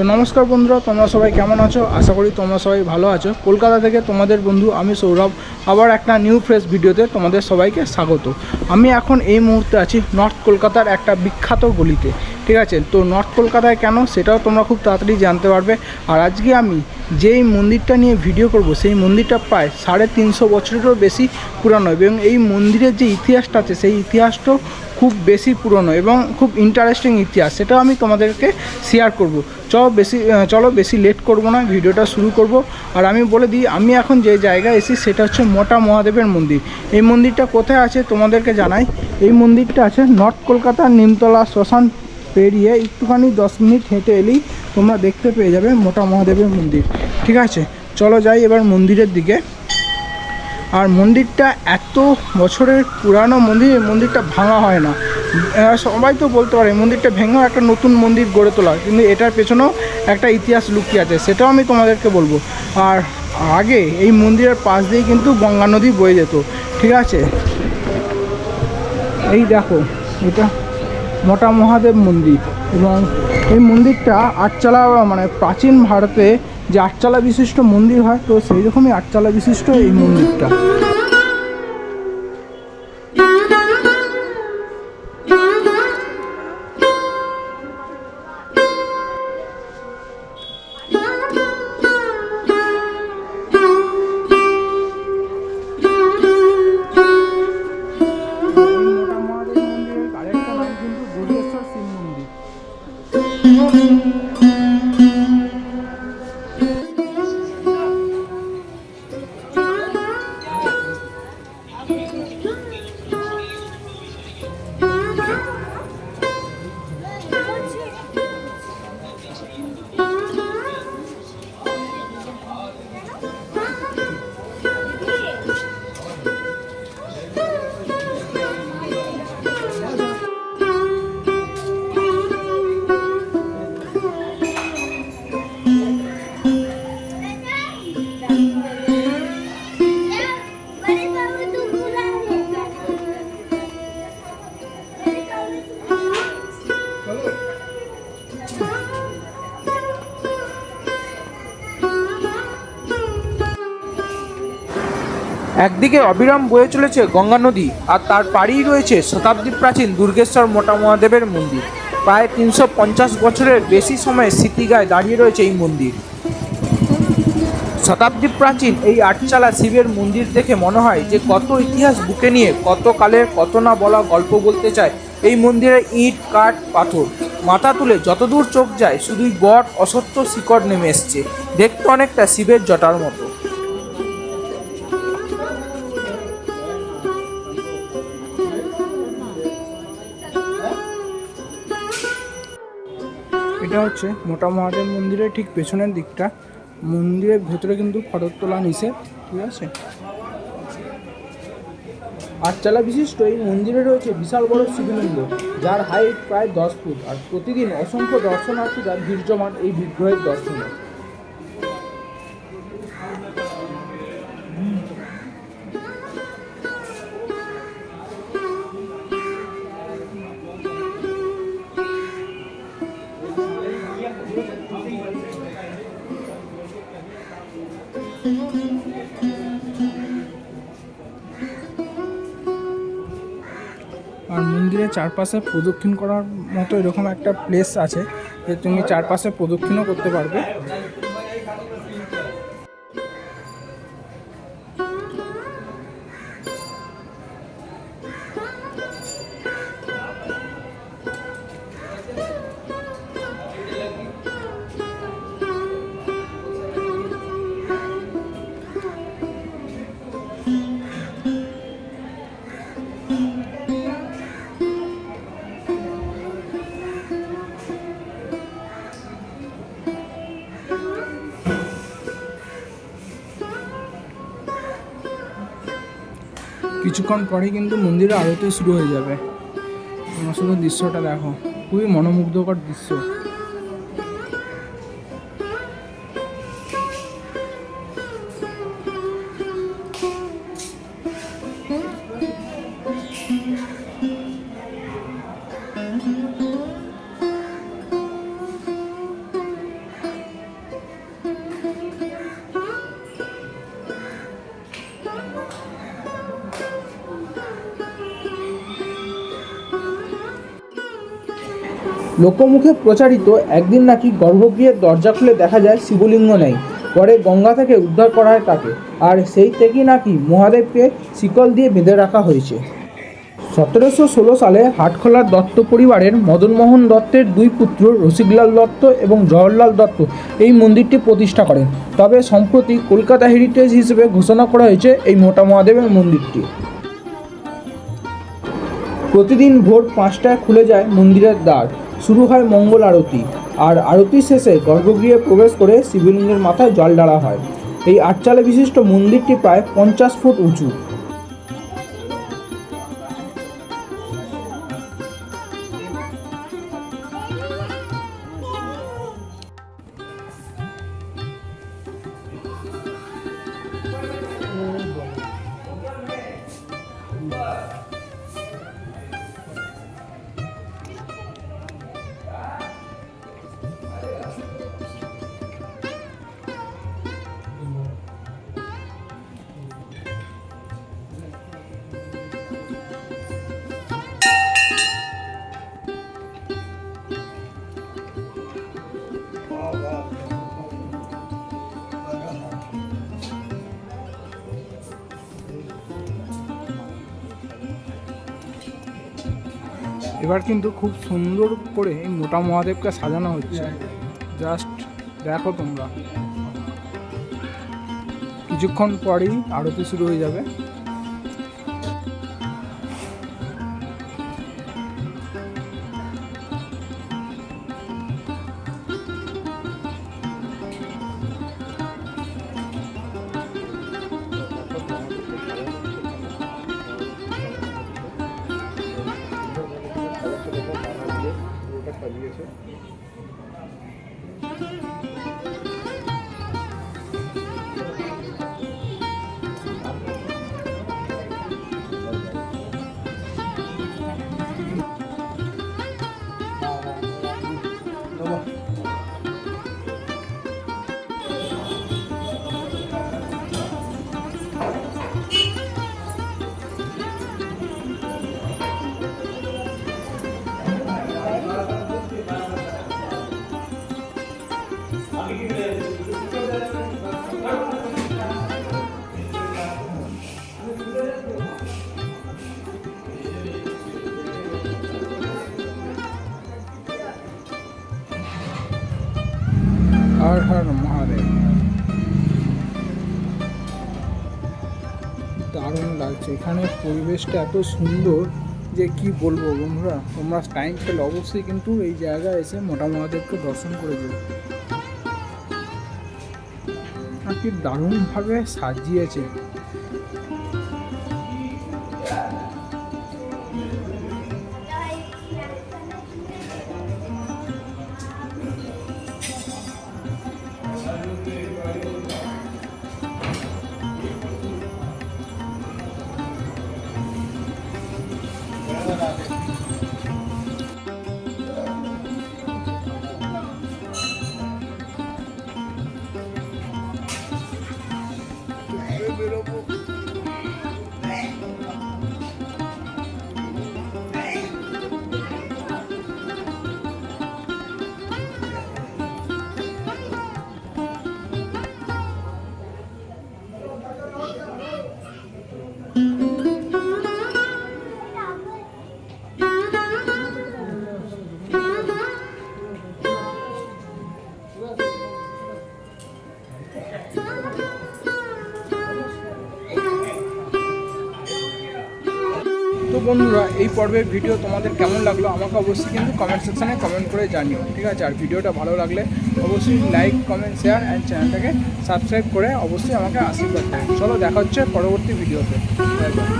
তো নমস্কার বন্ধুরা, তোমরা সবাই কেমন আছো? আশা করি তোমরা সবাই ভালো আছো। কলকাতা থেকে তোমাদের বন্ধু আমি সৌরভ। আবার একটা নিউ ফ্রেশ ভিডিওতে তোমাদের সবাইকে স্বাগত। আমি এখন এই মুহূর্তে আছি নর্থ কলকাতার একটা বিখ্যাত গলিতে। ঠিক আছে? তো নর্থ কলকাতায় কেন? সেটাও তোমরা খুব তাড়াতাড়ি জানতে পারবে। আর আজকে আমি যেই মন্দিরটা নিয়ে ভিডিও করব, সেই মন্দিরটা প্রায় সাড়ে তিনশো বছরেরও বেশি পুরানো এবং এই মন্দিরের যে ইতিহাসটা আছে, সেই ইতিহাসটাও খুব বেশি পুরনো এবং খুব ইন্টারেস্টিং ইতিহাস। সেটাও আমি তোমাদেরকে শেয়ার করব। চলো বেশি চলো বেশি লেট করব না, ভিডিওটা শুরু করব। আর আমি বলে দিই, আমি এখন যে জায়গায় এসি সেটা হচ্ছে মোটা মহাদেবের মন্দির। এই মন্দিরটা কোথায় আছে তোমাদেরকে জানাই। এই মন্দিরটা আছে নর্থ কলকাতার নিমতলা শ্মশান পেরিয়ে একটুখানি দশ মিনিট হেঁটে এলেই তোমরা দেখতে পেয়ে যাবে মোটা মহাদেবের মন্দির। ঠিক আছে? চলো যাই এবার মন্দিরের দিকে। আর মন্দিরটা এত বছরের পুরানো মন্দির মন্দিরটা ভাঙা হয় না। সবাই তো বলতে পারে মন্দিরটা ভেঙেও একটা নতুন মন্দির গড়ে তোলা। কিন্তু এটার পেছনেও একটা ইতিহাস লুকিয়ে আছে, সেটাও আমি তোমাদেরকে বলব। আর আগে এই মন্দিরের পাশ দিয়ে কিন্তু গঙ্গা নদী বয়ে যেত। ঠিক আছে? এই দেখো, এটা মোটা মহাদেব মন্দির এবং এই মন্দিরটা আটচালা মানে প্রাচীন ভারতে যে আটচালা বিশিষ্ট মন্দির হয়, তো সেই রকমই আটচালা বিশিষ্ট এই মন্দিরটা। Thank. একদিকে অবিরাম বয়ে চলেছে গঙ্গা নদী আর তার পাড়েই রয়েছে শতাব্দী প্রাচীন দুর্গেশ্বর মোটা মহাদেবের মন্দির। প্রায় তিনশো পঞ্চাশ বছরের বেশি সময় স্মৃতিগায় দাঁড়িয়ে রয়েছে এই মন্দির। শতাব্দী প্রাচীন এই আটচালা শিবের মন্দির দেখে মনে হয় যে কত ইতিহাস বুকে নিয়ে কত কালের কত না বলা গল্প বলতে চায় এই মন্দিরের ইট, কাঠ, পাথর। মাথা তুলে যতদূর চোখ যায়, শুধুই বট, অসত্য শিকড় নেমে এসছে। দেখতে অনেকটা শিবের জটার মতো। এটা হচ্ছে মোটা মহাদেব মন্দিরের ঠিক পেছনের দিকটা। মন্দিরের ভেতরে কিন্তু ফটো তোলা নিছে ঠিক আছে? আটচালা বিশিষ্ট এই মন্দিরে রয়েছে বিশাল বড় শিবলিঙ্গ, যার হাইট প্রায় দশ ফুট, আর প্রতিদিন অসংখ্য দর্শনার্থীরা ভিড় জমান এই বিগ্রহের দর্শনে। আর মন্দিরের চারপাশে প্রদক্ষিণ করার মতো এরকম একটা প্লেস আছে যে তুমি চারপাশে প্রদক্ষিণও করতে পারবে। কিছুক্ষণ পরে কিন্তু মন্দিরে আরতি শুরু হয়ে যাবে। তোমরা শুধু দৃশ্যটা দেখো। খুবই মনোমুগ্ধকর দৃশ্য। লোকমুখে প্রচারিত একদিন নাকি গর্ভগৃহের দরজা খুলে দেখা যায় শিবলিঙ্গ নেই। পরে গঙ্গা থেকে উদ্ধার করা হয় তাকে। আর সেই থেকেই নাকি মহাদেবকে শিকল দিয়ে বেঁধে রাখা হয়েছে। সতেরোশো ষোলো সালে হাটখোলার দত্ত পরিবারের মদনমোহন দত্তের দুই পুত্র রসিকলাল দত্ত এবং জওহরলাল দত্ত এই মন্দিরটি প্রতিষ্ঠা করেন। তবে সম্প্রতি কলকাতা হেরিটেজ হিসেবে ঘোষণা করা হয়েছে এই মোটা মহাদেবের মন্দিরটি। প্রতিদিন ভোর পাঁচটায় খুলে যায় মন্দিরের দ্বার। শুরু হয় মঙ্গল আরতি, আর আরতি শেষে গর্ভগৃহে প্রবেশ করে শিবলিঙ্গের মাথায় জল ঢালা হয়। এই আটচালা বিশিষ্ট মন্দিরটি প্রায় পঞ্চাশ ফুট উঁচু। এবার কিন্তু খুব সুন্দর করে এই মোটা মহাদেবকে সাজানো হচ্ছে। জাস্ট দেখো তোমরা। কিছুক্ষণ পরেই আরতি শুরু হয়ে যাবে। হর মহাদেব। দারুণ লাগছে। এখানে পরিবেশটা এত সুন্দর যে কি বলব বন্ধুরা, তোমরা টাইম পেলে অবশ্যই কিন্তু এই জায়গায় এসে মোটা মহাদেবকে দর্শন করে দেবে দারুণভাবে সাজিয়েছে। তো বন্ধুরা, এই পর্বের ভিডিও তোমাদের কেমন লাগল আমাকে অবশ্যই কিন্তু কমেন্ট সেকশানে কমেন্ট করে জানিও, ঠিক আছে? আর ভিডিওটা ভালো লাগলে অবশ্যই লাইক কমেন্ট শেয়ার অ্যান্ড চ্যানেলটাকে সাবস্ক্রাইব করে অবশ্যই আমাকে আশীর্বাদ করো। চলো, দেখা হচ্ছে পরবর্তী ভিডিওতে বাই বাই